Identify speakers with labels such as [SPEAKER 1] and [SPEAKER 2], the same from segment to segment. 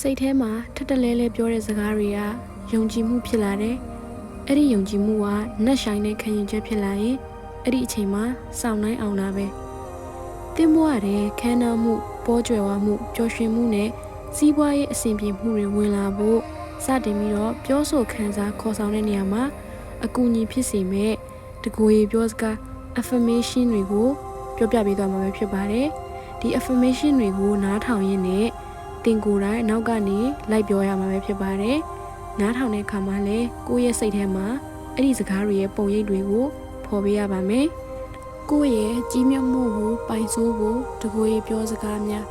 [SPEAKER 1] စိတ်ထဲမှာထက်တလဲလဲပြောတဲ့စကားတွေကယုံကြည်မှုဖြစ်လာတယ်အဲ့ဒီယုံကြည်မှုကနတ်ဆိုင်တဲ့ခံယူချက်ဖြစ်လာရင်အဲ့ဒီအချိန်မှာစောင့်နိုင်အောင်လာပဲတင်းမွားတဲ့ခမ်းနားမှုပေါ်ကျွယ်ဝမှုပျော်ရွှင်မှုနဲ့စီးပွားရေးအဆင်ပြေမှုတွေဝင်လာဖို့စတင်ပြီးတော့ပြောဆိုခံစားခေါ်ဆောင်တဲ့နေရာမှာအကူအညီဖြစ်စေမဲ့တကူရေပြောစကား affirmation တွေကိုပြောပြပေးသွားမှာပဲဖြစ်ပါတယ်ဒီ affirmation တွေကိုနားထောင်ရင်းနဲ့ တင်ကိုယ်တိုင်နောက်ကနေလိုက်ပြောရမှာပဲဖြစ်ပါတယ်နားထောင်တဲ့အခါမှာလည်းကိုယ့်ရဲ့စိတ်ထဲမှာအဲ့ဒီစကားတွေရဲ့ပုံရိပ်တွေကိုဖော်ပြရပါမယ်ကိုယ့်ရဲ့ကြီးမြတ်မှုကိုပိုင်ဆိုးဖို့တကူရေပြောစကားများ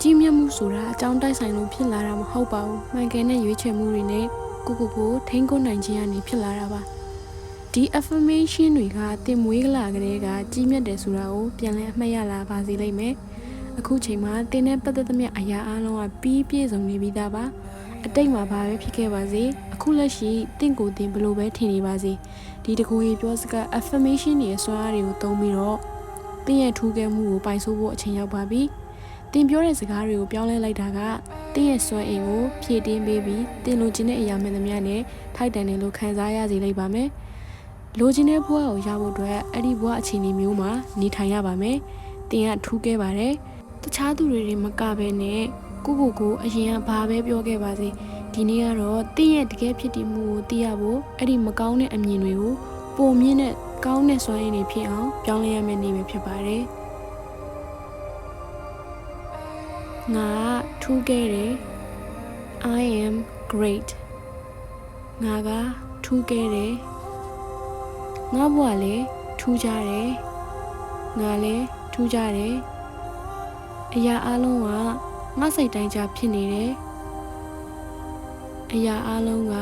[SPEAKER 1] ကြီးမြတ်မှုဆိုတာအကြောင်းတိုက်ဆိုင်လို့ဖြစ်လာတာမဟုတ်ပါဘူးမှန်ကန်တဲ့ရွေးချယ်မှုတွေနဲ့ကိုကိုကိုထိန်းကွနိုင်ခြင်းကနေဖြစ်လာတာပါဒီ affirmation တွေကတင်မွေးကလာကလေးကကြီးမြတ်တယ်ဆိုတာကိုပြန်လည်အမှတ်ရလာပါစေလိမ့်မယ် အခုချိန်မှာတင်းနဲ့ပတ်သက်သမျှအရာအလုံးကပြီးပြည့်စုံနေပြီးသားပါအတိတ်မှာဘာပဲဖြစ်ခဲ့ပါစေအခုလက်ရှိတင့်ကိုယ်တင်ဘလို့ပဲထင်နေပါစေဒီတကူကြီးပြောစကား affirmation တွေရဲ့စွမ်းအားတွေကိုသုံးပြီးတော့တင်းရဲ့ထူးကဲမှုကိုပိုင်ဆိုးဖို့အချိန်ရောက်ပါပြီတင်ပြောတဲ့စကားတွေကိုပြောင်းလဲလိုက်တာကတင်းရဲ့စွမ်းအင်ကိုဖြည့်တင်းပေးပြီးတင်လိုချင်တဲ့အရာမှန်သမျှနဲ့ထိုက်တန်တယ်လို့ခံစားရစေလိမ့်ပါမယ်လိုချင်တဲ့ဘဝကိုရဖို့အတွက်အဲ့ဒီဘဝအခြေအနေမျိုးမှာနေထိုင်ရပါမယ်တင်ကထူးခဲ့ပါတယ် တခြားသူတွေတွေမကဘဲနဲ့ကိုကိုကိုအရင်ကဘာပဲပြောခဲ့ပါစေဒီနေ့ကတော့တင်းရဲ့တကယ်ဖြစ်တည်မှုကိုသိရဖို့အဲ့ဒီမကောင်းတဲ့အမြင်တွေကိုပုံမြင့်တဲ့ကောင်းတဲ့စွမ်းရည်တွေဖြစ်အောင်ပြောင်းလဲရမယ့်နေ့ပဲဖြစ်ပါတယ်ငါကထူးခဲ့တယ် I am great ငါကထူးခဲ့တယ်ငါဘဝလည်းထူးကြတယ်ငါလည်းထူးကြတယ် အရာအလုံးကငါစိတ်တိုင်းကြဖြစ်နေတယ်အရာအလုံးက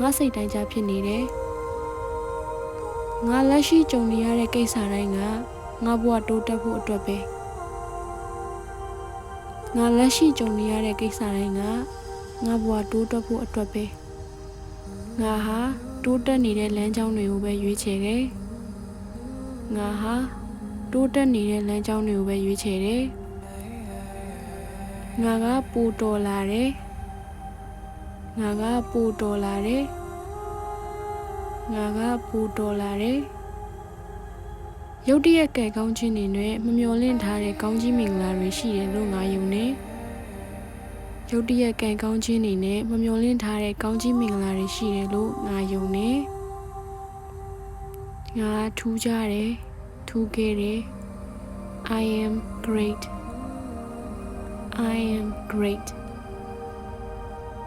[SPEAKER 1] ငါစိတ်တိုင်းကြဖြစ်နေတယ်ငါလက်ရှိကြုံနေရတဲ့ကိစ္စတိုင်းကငါဘဝတိုးတက်ဖို့အတွက်ပဲငါလက်ရှိကြုံနေရတဲ့ကိစ္စတိုင်းကငါဘဝတိုးတက်ဖို့အတွက်ပဲငါဟာတိုးတက်နေတဲ့လမ်းကြောင်းတွေကိုပဲရွေးချယ်တယ်ငါဟာတိုးတက်နေတဲ့လမ်းကြောင်းတွေကိုပဲရွေးချယ်တယ် ငါကပူတော်လာတယ်ငါကပူတော်လာတယ်ငါကပူတော်လာတယ်ရုတ်တရက်ကဲကောင်းခြင်းတွေနဲ့မမျော်လင့်ထားတဲ့ကောင်းကြီးမင်္ဂလာတွေရှိတယ်လို့ငါယုံနေရုတ်တရက်ကံကောင်းခြင်းတွေနဲ့မမျော်လင့်ထားတဲ့ကောင်းကြီးမင်္ဂလာတွေရှိတယ်လို့ငါယုံနေငါထူးကြတယ်ထူးခဲ့တယ် I am great I am great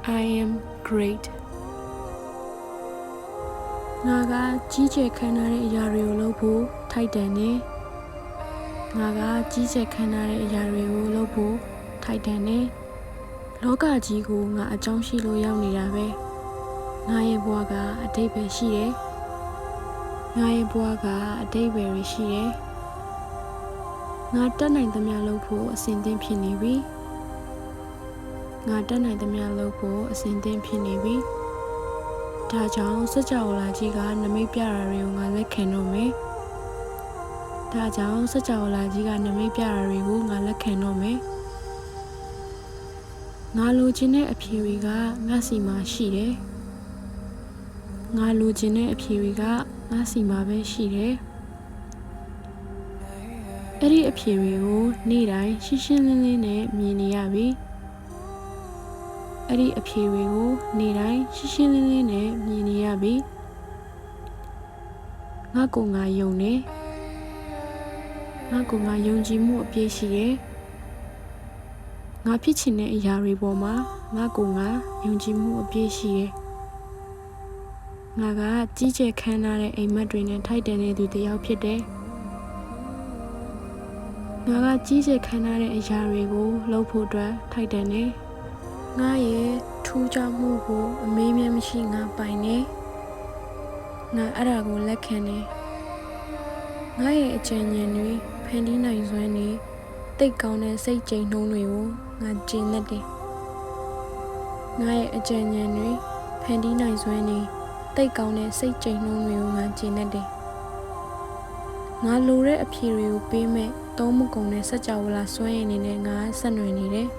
[SPEAKER 1] I am great ငါကကြီးကျယ်ခမ်းနားတဲ့အရာတွေကိုလုပ်ဖို့ထိုက်တန်နေငါကကြီးကျယ်ခမ်းနားတဲ့အရာတွေကိုလုပ်ဖို့ထိုက်တန်နေလောကကြီးကိုငါအကြောင်းရှိလို့ရောက်နေတာပဲငါရဲ့ဘဝကအတိတ်ပဲရှိတယ်ငါရဲ့ဘဝကအတိတ်ပဲရှိတယ်ငါတက်နိုင်သမျှလုပ်ဖို့အစဉ်သင့်ဖြစ်နေပြီ ငါတက်နိုင်သမျှလုပ်ဖို့အစဉ်သင့်ဖြစ်နေပြီဒါကြောင့်စကြဝဠာကြီးကနမိတ်ပြတာတွေကိုငါလက်ခံတော့မယ်ဒါကြောင့်စကြဝဠာကြီးကနမိတ်ပြတာတွေကိုငါလက်ခံတော့မယ်ငါလိုချင်တဲ့အဖြေတွေကငါစီမှာရှိတယ်ငါလိုချင်တဲ့အဖြေတွေကငါစီမှာပဲရှိတယ်အဲ့ဒီအဖြေတွေကိုနေ့တိုင်းရှင်းရှင်းလင်းလင်းနဲ့မြင်နေရပြီ အဲ့ဒီအဖြေတွေကိုနေ့တိုင်းရှင်းရှင်းလင်းလင်းနဲ့မြင်နေရပြီငါကိုငါယုံနေငါကိုငါယုံကြည်မှုအပြည့်ရှိတယ်ငါဖြစ်ချင်တဲ့အရာတွေပေါ်မှာငါကိုငါယုံကြည်မှုအပြည့်ရှိတယ်ငါကကြီးကျယ်ခမ်းနားတဲ့အိမ်မက်တွေနဲ့ထိုက်တန်တဲ့သူတစ်ယောက်ဖြစ်တယ်ငါကကြီးကျယ်ခမ်းနားတဲ့အရာတွေကိုလှုပ်ဖို့အတွက်ထိုက်တန်တယ် ငါရဲ့ထူးခြားမှုကိုအမေးမြမရှိငါပိုင်နေငါအဲ့ဒါကိုလက်ခံနေငါရဲ့အကြံဉာဏ်တွေဖန်တီးနိုင်စွမ်းနေတိတ်ကောင်းတဲ့စိတ်ကြိမ်နှုံးတွေကိုငါကျင့်တတ်တယ်ငါရဲ့အကြံဉာဏ်တွေဖန်တီးနိုင်စွမ်းနေတိတ်ကောင်းတဲ့စိတ်ကြိမ်နှုံးတွေကိုငါကျင့်တတ်တယ်ငါလိုတဲ့အဖြေတွေကိုပေးမဲ့သုံးမကုန်တဲ့စัจ java လာစွမ်းရည်နေနဲ့ငါဆက်နွယ်နေတယ်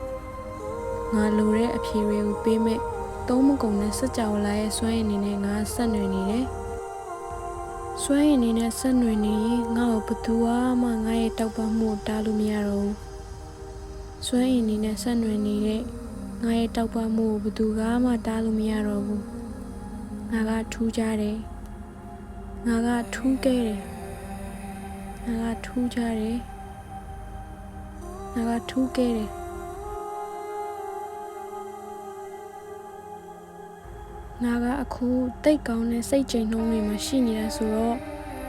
[SPEAKER 1] ငငါလိုတဲ့အဖြေတွေကိုပေးမဲ့သုံးမကုန်တဲ့စကြဝဠာရဲ့စွမ်းရည်အနေနဲ့ငါဆက်နွယ်နေတယ်။စွမ်းရည်အနေနဲ့ဆက်နွယ်နေရင်ငါ့ကိုဘသူမှငါရဲ့တောက်ပမှုကိုတားလို့မရတော့ဘူး။စွမ်းရည်အနေနဲ့ဆက်နွယ်နေတဲ့ငါရဲ့တောက်ပမှုကိုဘသူမှတားလို့မရတော့ဘူး။ငါကထူးကြတယ်။ငါကထူးခဲ့တယ်။ငါကထူးကြတယ်။ငါကထူးခဲ့တယ်။ ငါကအခုတိတ်ကောင်းတဲ့စိတ်ကြိမ်နှုံးတွေမှာရှိနေတာဆိုတော့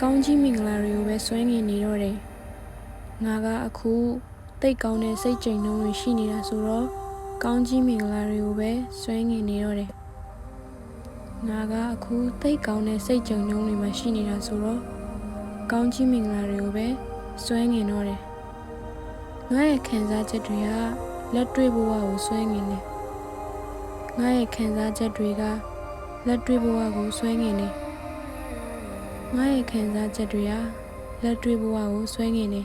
[SPEAKER 1] ကောင်းကြီးမင်္ဂလာတွေကိုပဲဆွဲငင်နေတော့တယ်။ငါကအခုတိတ်ကောင်းတဲ့စိတ်ကြိမ်နှုံးတွေရှိနေတာဆိုတော့ကောင်းကြီးမင်္ဂလာတွေကိုပဲဆွဲငင်နေတော့တယ်။ငါကအခုတိတ်ကောင်းတဲ့စိတ်ကြိမ်နှုံးတွေမှာရှိနေတာဆိုတော့ကောင်းကြီးမင်္ဂလာတွေကိုပဲဆွဲငင်တော့တယ်။ငါရဲ့ခံစားချက်တွေကလက်တွေ့ဘဝကိုဆွဲငင်တယ်။ငါရဲ့ခံစားချက်တွေက လက်တွေ့ဘဝကိုဆွဲငင်နေငါရဲ့ခံစားချက်တွေဟာလက်တွေ့ဘဝကိုဆွဲငင်နေ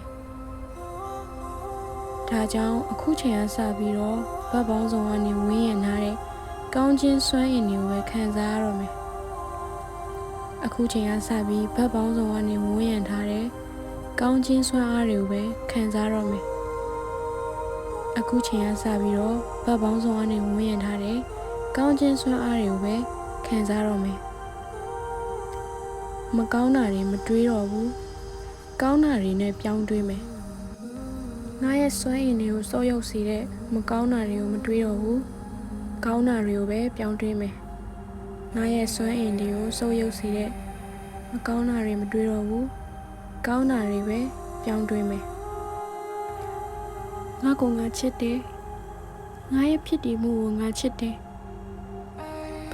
[SPEAKER 1] ဒါကြောင့်အခုချိန်ကစပြီးတော့ဗတ်ပေါင်းဆောင်ကနေဝင်းရံထားတဲ့ကောင်းခြင်းစွမ်းအင်တွေကိုပဲခံစားရတော့မယ်အခုချိန်ကစပြီးဗတ်ပေါင်းဆောင်ကနေဝင်းရံထားတဲ့ကောင်းခြင်းစွမ်းအားတွေကိုပဲခံစားရတော့မယ်အခုချိန်ကစပြီးတော့ဗတ်ပေါင်းဆောင်ကနေဝင်းရံထားတဲ့ကောင်းခြင်းစွမ်းအားတွေကိုပဲ ခံစားတော့မယ်မကောင်းတာတွေမတွေးတော့ဘူးကောင်းတာတွေနဲ့ပြောင်းတွေးမယ်ငါရဲ့စွမ်းရည်တွေကိုစောရုပ်စေတဲ့မကောင်းတာတွေကိုမတွေးတော့ဘူးကောင်းတာတွေကိုပဲပြောင်းတွေးမယ်ငါရဲ့စွမ်းအင်တွေကိုစောရုပ်စေတဲ့မကောင်းတာတွေမတွေးတော့ဘူးကောင်းတာတွေပဲပြောင်းတွေးမယ်ငါကငါချစ်တယ်ငါရဲ့ဖြစ်တည်မှုကိုငါချစ်တယ်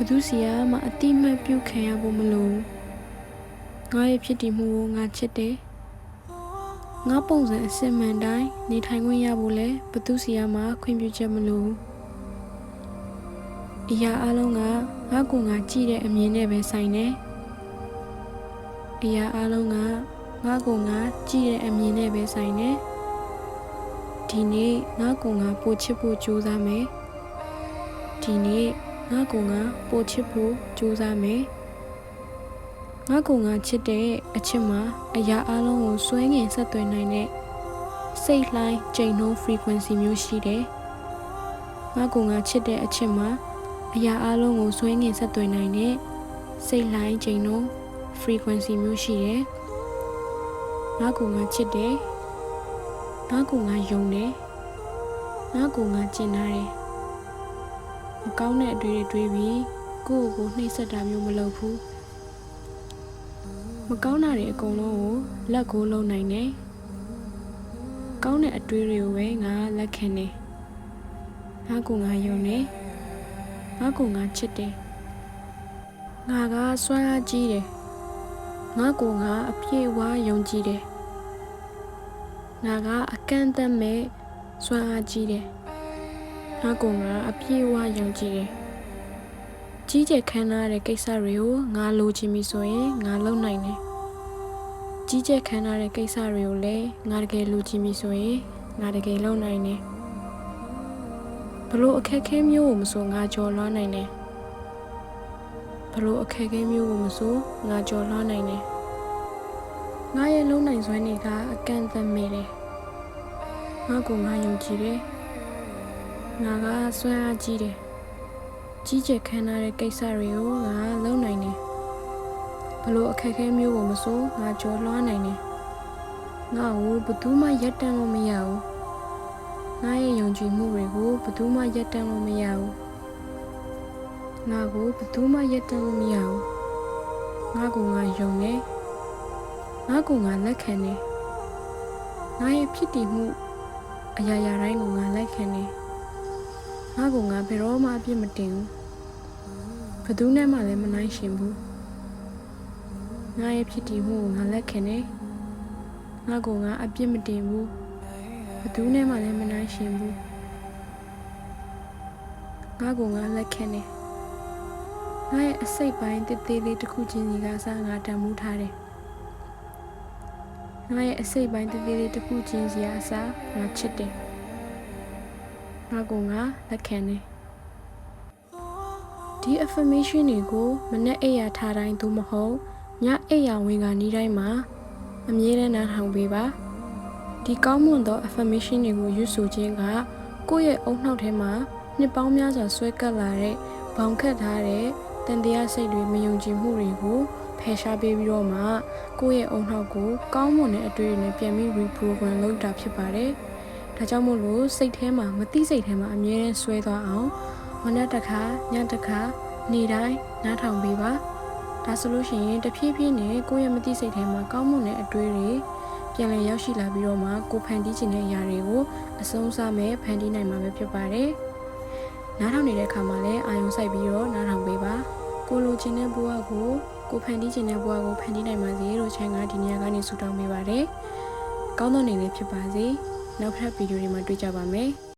[SPEAKER 1] ဘသူစီကမှအတိမတ်ပြုခံရဖို့မလိုငါရဲ့ဖြစ်တည်မှုကိုငါချစ်တယ်ငါပုံစံအစစ်မှန်တိုင်းနေထိုင်ခွင့်ရဖို့လဲဘသူစီကမှခွင့်ပြုချက်မလိုအရာအလုံးကငါကိုငါကြည့်တဲ့အမြင်နဲ့ပဲဆိုင်တယ်အရာအလုံးကငါကိုငါကြည့်တဲ့အမြင်နဲ့ပဲဆိုင်တယ်ဒီနေ့ငါကိုငါပို့ချစ်ဖို့ကြိုးစားမယ်ဒီနေ့ ငါကိုငါပိုချစ်ဖို့ကြိုးစားမယ်ငါကိုငါချစ်တဲ့အချစ်မှာအရာအလုံးကိုစွဲငင်ဆက်သွယ်နိုင်တဲ့စိတ်လှိုင်းချိန်နှုန်း frequency မျိုးရှိတယ်ငါကိုငါချစ်တဲ့အချစ်မှာအရာအလုံးကိုစွဲငင်ဆက်သွယ်နိုင်တဲ့စိတ်လှိုင်းချိန်နှုန်း frequency မျိုးရှိတယ်ငါကိုငါချစ်တယ်ငါကိုငါယုံတယ်ငါကိုငါကျင်နာတယ် မကောင်းတဲ့အတွေ့တွေတွေးပြီးကိုယ့်ကိုယ်နှိပ်စက်တာမျိုးမလုပ်ဘူးမကောင်းတာတွေအကုန်လုံးကိုလက်ကိုလုံးနိုင်တယ်ကောင်းတဲ့အတွေ့တွေကိုပဲငါလက်ခံတယ်ငါကငါယုံတယ်ငါကငါချစ်တယ်ငါကစွမ်းအားကြီးတယ်ငါကငါအပြည့်အဝယုံကြည်တယ်ငါကအကန့်အသတ်မဲ့စွမ်းအားကြီးတယ် ငါကငါအပြည့်အဝယုံကြည်တယ်ကြီးကျယ်ခမ်းနားတဲ့ကိစ္စတွေကိုငါလိုချင်ပြီဆိုရင်ငါလုပ်နိုင်တယ်ကြီးကျယ်ခမ်းနားတဲ့ကိစ္စတွေကိုလည်းငါတကယ်လိုချင်ပြီဆိုရင်ငါတကယ်လုပ်နိုင်တယ်ဘလို့အခက်ခဲမျိုးကိုမဆိုငါကြော်လွှားနိုင်တယ်ဘလို့အခက်ခဲမျိုးကိုမဆိုငါကြော်လွှားနိုင်တယ်ငါရဲ့လုံနိုင်စွမ်းတွေကအကန့်အသတ်မဲ့တယ်ငါကငါယုံကြည်တယ် ငါကစွမ်းအားကြီးတယ်ကြီးကျယ်ခမ်းနားတဲ့ကိစ္စတွေကိုငါလုပ်နိုင်တယ်ဘလို့အခက်အခဲမျိုးကိုမစိုးငါကြော်လွှားနိုင်တယ်ငါ့ကိုဘယ်သူမှရက်တန့်လို့မရဘူးငါရဲ့ယုံကြည်မှုတွေကိုဘယ်သူမှရက်တန့်လို့မရဘူးငါကိုဘယ်သူမှရက်တန့်လို့မရဘူးငါကငါယုံတယ်ငါကငါလက်ခံတယ်ငါရဲ့ဖြစ်တည်မှုအရာရာတိုင်းကိုငါလက်ခံတယ် ငါကငါဘယ်တော့မှအပြစ်မတင်ဘူးဘယ်သူနဲ့မှလည်းမနိုင်ရှင်ဘူးငါရဲ့ဖြစ်တည်မှုကိုငါလက်ခံတယ်ငါကငါအပြစ်မတင်ဘူးဘယ်သူနဲ့မှလည်းမနိုင်ရှင်ဘူးငါကငါလက်ခံတယ်ငါရဲ့အစိတ်ပိုင်းတည်တည်လေးတစ်ခုချင်းစီကစားငါတန်မှုထားတယ်ငါရဲ့အစိတ်ပိုင်းတည်တည်လေးတစ်ခုချင်းစီကအစားငါချစ်တယ် ငါကိုငါလက်ခံနေဒီ affirmation တွေကိုမနေ့အိပ်ယာထားတိုင်းသို့မဟုတ်ညအိပ်ယာဝင်ကနေတိုင်းမှာအမြဲတမ်းနားထောင်ပေးပါဒီကောင်းမွန်သော affirmation တွေကိုရွတ်ဆိုခြင်းကကိုယ့်ရဲ့အုံနှောက်ထဲမှာနှစ်ပေါင်းများစွာဆွဲကပ်လာတဲ့ဘောင်ခတ်ထားတဲ့တန်တရားစိတ်တွေမယုံကြည်မှုတွေကိုဖယ်ရှားပေးပြီးတော့မှကိုယ့်ရဲ့အုံနှောက်ကိုကောင်းမွန်တဲ့အတွေ့အကြုံနဲ့ပြန်ပြီး reprogram လုပ်တာဖြစ်ပါတယ်။ ဒါကြောင့်မို့လို့စိတ်ထဲမှာမသိစိတ်ထဲမှာအမြဲတမ်းဆွဲသွားအောင်မနက်တစ်ခါညတစ်ခါနေ့တိုင်းနားထောင်ပေးပါ။ဒါဆိုလို့ရှိရင်တဖြည်းဖြည်းနဲ့ကိုယ့်ရဲ့မသိစိတ်ထဲမှာကောင်းမွန်တဲ့အတွေ့အကြုံတွေပြန်လည်ရောက်ရှိလာပြီးတော့မှကိုယ်ဖန်တီးခြင်းတဲ့အရာတွေကိုအဆုံးစားမဲ့ဖန်တီးနိုင်မှာပဲဖြစ်ပါတယ်။နားထောင်နေတဲ့အခါမှာလည်းအာယုံစိုက်ပြီးတော့နားထောင်ပေးပါ။ကိုလိုချင်တဲ့ဘဝကိုကိုဖန်တီးခြင်းတဲ့ဘဝကိုဖန်တီးနိုင်ပါစေလို့ချန်ကဒီနေရာကနေဆုတောင်းပေးပါတယ်။ကောင်းသောနေ့လေးဖြစ်ပါစေ။ နောက်ထပ်ဗီဒီယိုတွေမှာတွေ့ကြပါမယ်။